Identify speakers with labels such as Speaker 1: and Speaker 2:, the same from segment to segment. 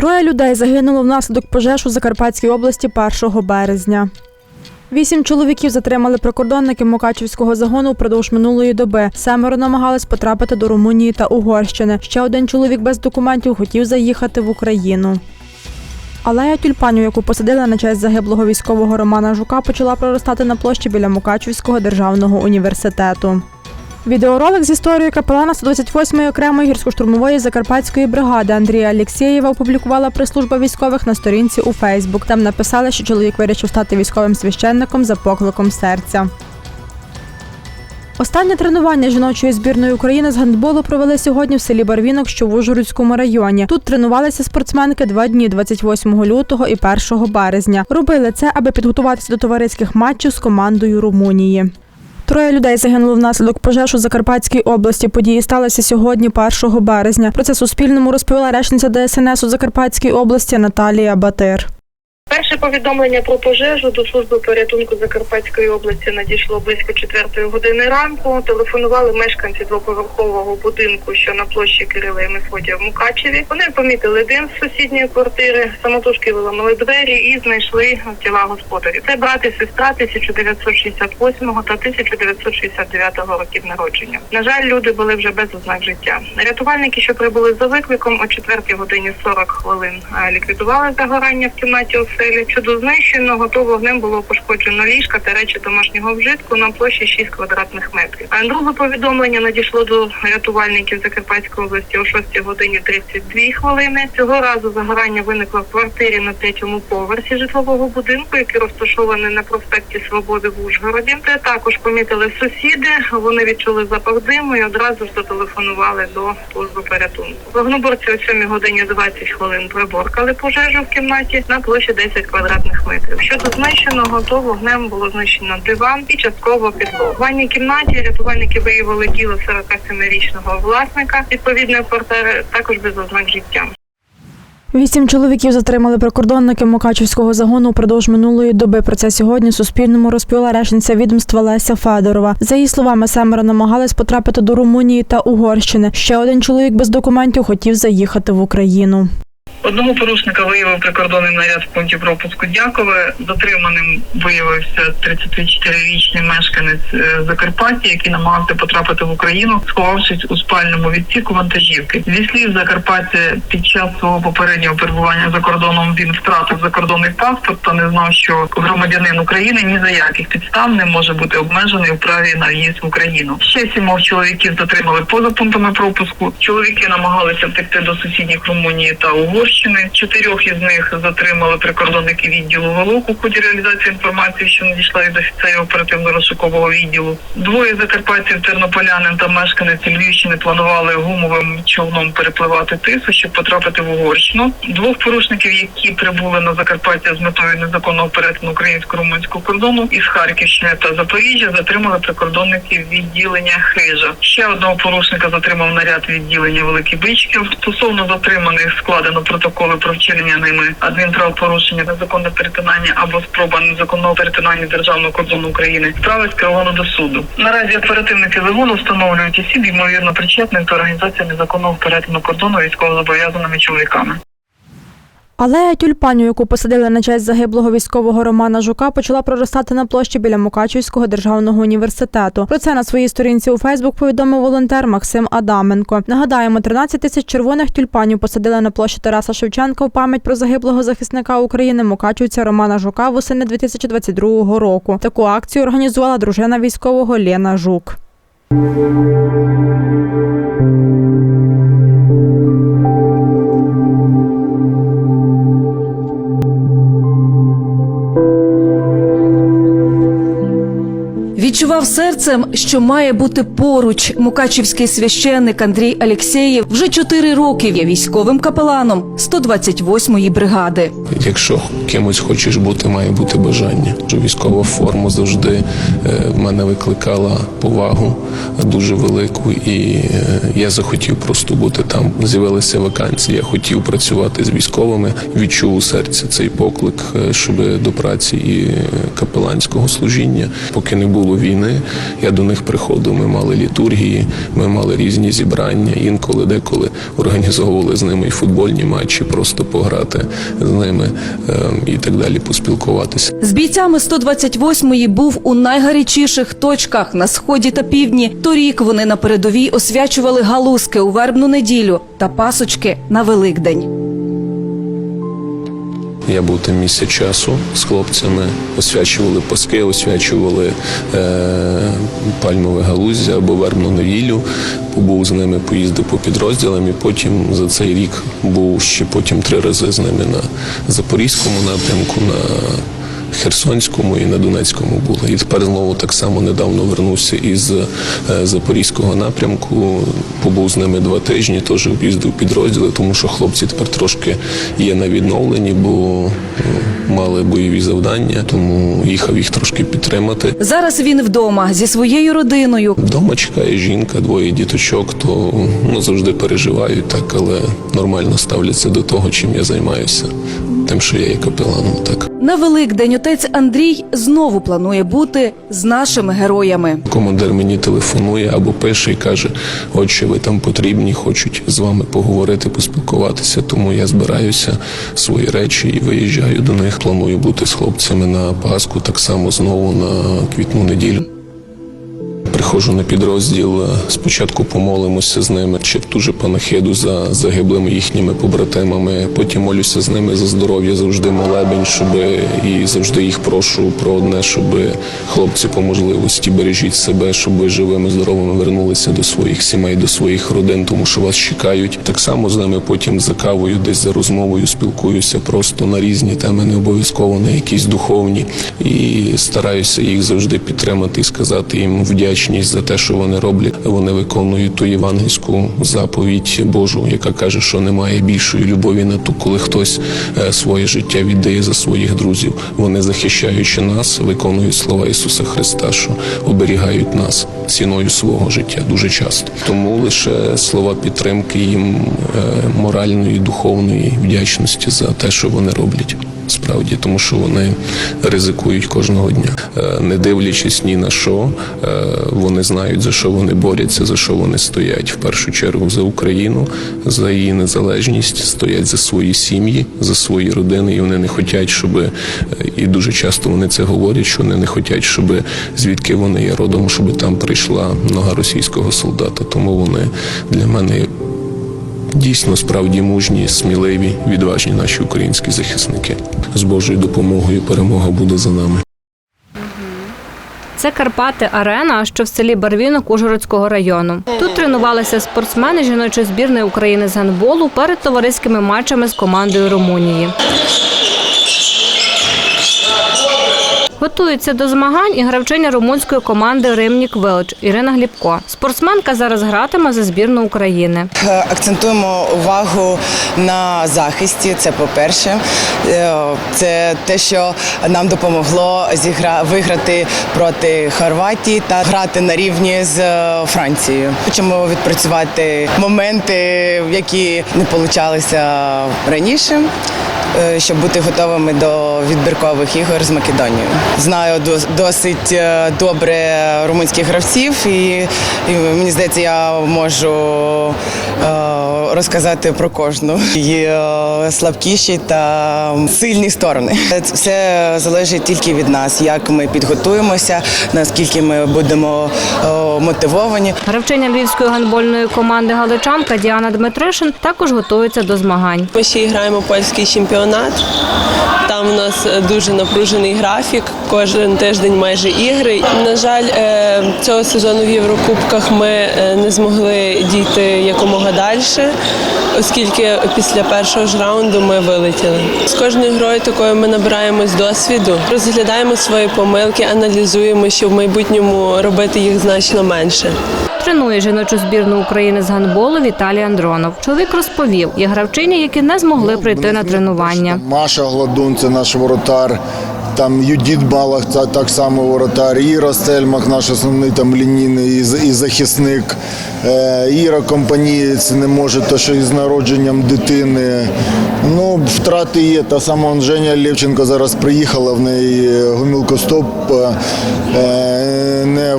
Speaker 1: Троє людей загинуло внаслідок пожеж у Закарпатській області 1 березня. Вісім чоловіків затримали прикордонники Мукачівського загону впродовж минулої доби. Семеро намагались потрапити до Румунії та Угорщини. Ще один чоловік без документів хотів заїхати в Україну. Алея тюльпанів, яку посадили на честь загиблого військового Романа Жука, почала проростати на площі біля Мукачівського державного університету. Відеоролик з історією капелана 128-ї окремої гірсько-штурмової закарпатської бригади Андрія Алєксєєва опублікувала прес-служба військових на сторінці у Фейсбук. Там написали, що чоловік вирішив стати військовим священником за покликом серця. Останнє тренування жіночої збірної України з гандболу провели сьогодні в селі Барвінок, що в Ужгородському районі. Тут тренувалися спортсменки два дні 28 лютого і 1 березня. Робили це, аби підготуватися до товариських матчів з командою Румунії. Троє людей загинуло внаслідок пожеж у Закарпатській області. Події сталися сьогодні, 1 березня. Про це Суспільному розповіла речниця ДСНС у Закарпатській області Наталія Батир.
Speaker 2: Перше повідомлення про пожежу до служби порятунку Закарпатської області надійшло близько 4 години ранку. Телефонували мешканці двоповерхового будинку, що на площі Кирила і Мефодія в Мукачеві. Вони помітили дим з сусідньої квартири, самотужки виламали двері і знайшли тіла господарів. Це брат і сестра 1968 та 1969 років народження. На жаль, люди були вже без ознак життя. Рятувальники, що прибули за викликом о 4 годині 40 хвилин, е, ліквідували загорання в кімнаті оселі. Щодо знищеного, то вогнем було пошкоджено ліжка та речі домашнього вжитку на площі 6 квадратних метрів. А друге повідомлення надійшло до рятувальників Закарпатської області о 6 годині 32 хвилини. Цього разу загорання виникло в квартирі на третьому поверсі житлового будинку, який розташований на проспекті Свободи в Ужгороді. Це також помітили сусіди. Вони відчули запах диму і одразу ж зателефонували до служби порятунку. Вогнеборці о 7 годині 20 хвилин приборкали пожежу в кімнаті на площі 10 квадратних метрів. Щодо знищеного, то вогнем було знищено диван і частково підлогу. В ванній кімнаті рятувальники виявили тіло 47-річного власника відповідної квартири, також без ознак життя.
Speaker 1: Вісім чоловіків затримали прикордонники Мукачівського загону впродовж минулої доби. Про це сьогодні Суспільному розповіла речниця відомства Леся Федорова. За її словами, семеро намагались потрапити до Румунії та Угорщини. Ще один чоловік без документів хотів заїхати в Україну.
Speaker 2: Одного порушника виявив прикордонний наряд в пункті пропуску Дякове. Затриманим виявився 34-річний мешканець е, Закарпаття, який намагався потрапити в Україну, сховавшись у спальному відсіку вантажівки. Зі слів Закарпаття, під час свого попереднього перебування за кордоном він втратив закордонний паспорт та не знав, що громадянин України ні за яких підстав не може бути обмежений у праві на в'їзд в Україну. Ще сімох чоловіків затримали поза пунктами пропуску. Чоловіки намагалися втекти до сусідніх Румунії та Угорщини. Чотирьох із них затримали прикордонники відділу ВОЛОК у ході реалізації інформації, що надійшла від офіцерів оперативно-розшукового відділу. Двоє закарпатців тернополянин та мешканець Львівщини планували гумовим човном перепливати тису, щоб потрапити в Угорщину. Двох порушників, які прибули на Закарпаття з метою незаконного перетину українсько-румунського кордону із Харківщини та Запоріжжя, затримали прикордонників відділення Хижа. Ще одного порушника затримав наряд відділення Великий Бичків. Стосовно затриманих складено протоколи про вчинення ними адмінправопорушення, незаконне перетинання або спроба незаконного перетинання державного кордону України. Справи скеровано до суду. Наразі оперативники загону встановлюють осіб, ймовірно причетних до організації незаконного перетину кордону військовозобов'язаними чоловіками.
Speaker 1: Алея тюльпанів, яку посадили на честь загиблого військового Романа Жука, почала проростати на площі біля Мукачівського державного університету. Про це на своїй сторінці у Фейсбук повідомив волонтер Максим Адаменко. Нагадаємо, 13 тисяч червоних тюльпанів посадили на площі Тараса Шевченка в пам'ять про загиблого захисника України Мукачівця Романа Жука восени 2022 року. Таку акцію організувала дружина військового Лена Жук.
Speaker 3: Відчував серцем, що має бути поруч. Мукачівський священник Андрій Алєксєєв вже чотири роки є військовим капеланом 128-ї бригади.
Speaker 4: Якщо кимось хочеш бути, має бути бажання. Військова форма завжди е, мене викликала повагу дуже велику, і е, я захотів просто бути там. З'явилися вакансії. Я хотів працювати з військовими. Відчув у серці цей поклик, е, щоб до праці і капеланського служіння, поки не було війни. Я до них приходив. Ми мали літургії, ми мали різні зібрання. Інколи деколи організовували з ними і футбольні матчі, просто пограти з ними е, і так далі, поспілкуватися.
Speaker 3: З бійцями 128-ї був у найгарячіших точках на сході та півдні. Торік вони на передовій освячували галузки у вербну неділю та пасочки на Великдень.
Speaker 4: Я був там місяць часу з хлопцями, освячували паски, освячували е, пальмове галуздя або вербну невілю. Побув з ними, поїздив по підрозділам, і потім за цей рік був ще потім три рази з ними на Запорізькому напрямку, на Херсонському і на Донецькому були. І тепер знову так само недавно вернувся із е, Запорізького напрямку. Побув з ними два тижні, теж об'їздив підрозділи, тому що хлопці тепер трошки є на відновленні, бо е, мали бойові завдання, тому їхав їх трошки підтримати.
Speaker 3: Зараз він вдома зі своєю родиною.
Speaker 4: Вдома чекає жінка, двоє діточок, то ну, завжди переживають так, але нормально ставляться до того, чим я займаюся, тим, що я є капеланом. Так.
Speaker 3: На Великдень отець Андрій знову планує бути з нашими героями.
Speaker 4: Командир мені телефонує або пише і каже: отче, ви там потрібні, хочуть з вами поговорити, поспілкуватися. Тому я збираюся свої речі і виїжджаю до них. Планую бути з хлопцями на Пасху, так само знову на квітну неділю. Приходжу на підрозділ. Спочатку помолимося з ними, ще дуже панахиду за загиблими їхніми побратимами. Потім молюся з ними за здоров'я, завжди молебень, щоб і завжди їх прошу про одне, щоб хлопці по можливості бережіть себе, щоб ви живими, здоровими вернулися до своїх сімей, до своїх родин, тому що вас чекають. Так само з ними потім за кавою, десь за розмовою спілкуюся просто на різні теми, не обов'язково на якісь духовні, і стараюся їх завжди підтримати і сказати їм вдячність за те, що вони роблять. Вони виконують ту євангельську заповідь Божу, яка каже, що немає більшої любові на ту, коли хтось е, своє життя віддає за своїх друзів. Вони захищаючи нас, виконують слова Ісуса Христа, що оберігають нас ціною свого життя дуже часто. Тому лише слова підтримки їм е, моральної, духовної вдячності за те, що вони роблять. Справді, тому що вони ризикують кожного дня, Е, не дивлячись ні на що, е, вони знають за що вони борються, за що вони стоять. В першу чергу за Україну, за її незалежність, стоять за свої сім'ї, за свої родини, і вони не хочуть, щоб е, і дуже часто вони це говорять, що вони не хочуть, щоб звідки вони є родом, щоб там прийшла нога російського солдата. Тому вони для мене Дійсно, справді мужні, сміливі, відважні наші українські захисники. З Божою допомогою перемога буде за нами.
Speaker 5: Це Карпати Арена, що в селі Барвінок Ужгородського району. Тут тренувалися спортсмени жіночої збірної України з гандболу перед товариськими матчами з командою Румунії. Готується до змагань і гравчиня румунської команди Римнік Велч Ірина Глібко. Спортсменка зараз гратиме за збірну України.
Speaker 6: Е, Акцентуємо увагу на захисті. Це по-перше, Е, це те, що нам допомогло зігра виграти проти Хорватії та грати на рівні з е, Францією. Хочемо відпрацювати моменти, які не получалися раніше. Е, Щоб бути готовими до відбіркових ігор з Македонією, знаю досить е, добре румунських гравців, і, і мені здається, я можу е, розказати про кожну її слабкіші та сильні сторони. Це все залежить тільки від нас, як ми підготуємося, наскільки ми будемо е, мотивовані.
Speaker 5: Гравчиня львівської гандбольної команди Галичанка Діана Дмитришин також готується до змагань.
Speaker 7: Ми ще граємо польський чемпіонат чемпіонат. Там у нас е, дуже напружений графік. Кожен тиждень майже ігри. На жаль, е, цього сезону в Єврокубках ми е, не змогли дійти якомога далі, оскільки після першого ж раунду ми вилетіли. З кожною грою такою ми набираємось досвіду, розглядаємо свої помилки, аналізуємо, щоб в майбутньому робити їх значно менше.
Speaker 5: Тренує жіночу збірну України з гандболу Віталій Андронов. Чоловік розповів, є гравчині, які не змогли прийти на тренування.
Speaker 8: Маша Гладун, це наш воротар. Там Юдіт Балах, так само воротар. Іра Стельмах, наш основний там лінійний і, захисник. Е, Іра компанієць не може, то що із народженням дитини. Ну, втрати є. Та сама Женя Левченко зараз приїхала, в неї гомілкостоп. Е, не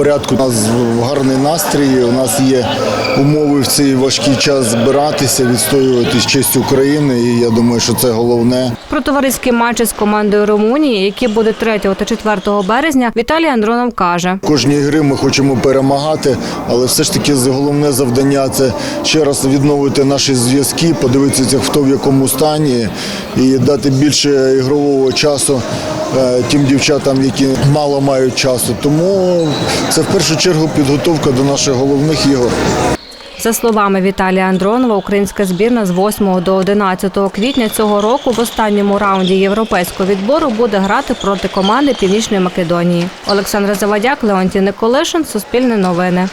Speaker 8: порядку. У нас гарний настрій. У нас є умови в цей важкий час збиратися, відстоювати честь України. І я думаю, що це головне.
Speaker 5: Про товариські матчі з командою Румунії, які будуть 3 та 4 березня, Віталій Андронов каже.
Speaker 8: Кожній гри ми хочемо перемагати, але все ж таки головне завдання це ще раз відновити наші зв'язки, подивитися, хто в якому стані, і дати більше ігрового часу тим дівчатам, які мало мають часу. Тому це в першу чергу підготовка до наших головних ігор.
Speaker 5: За словами Віталія Андронова, українська збірна з 8 до 11 квітня цього року в останньому раунді європейського відбору буде грати проти команди Північної Македонії. Олександра Завадяк, Леонтій Николишин, Суспільне новини.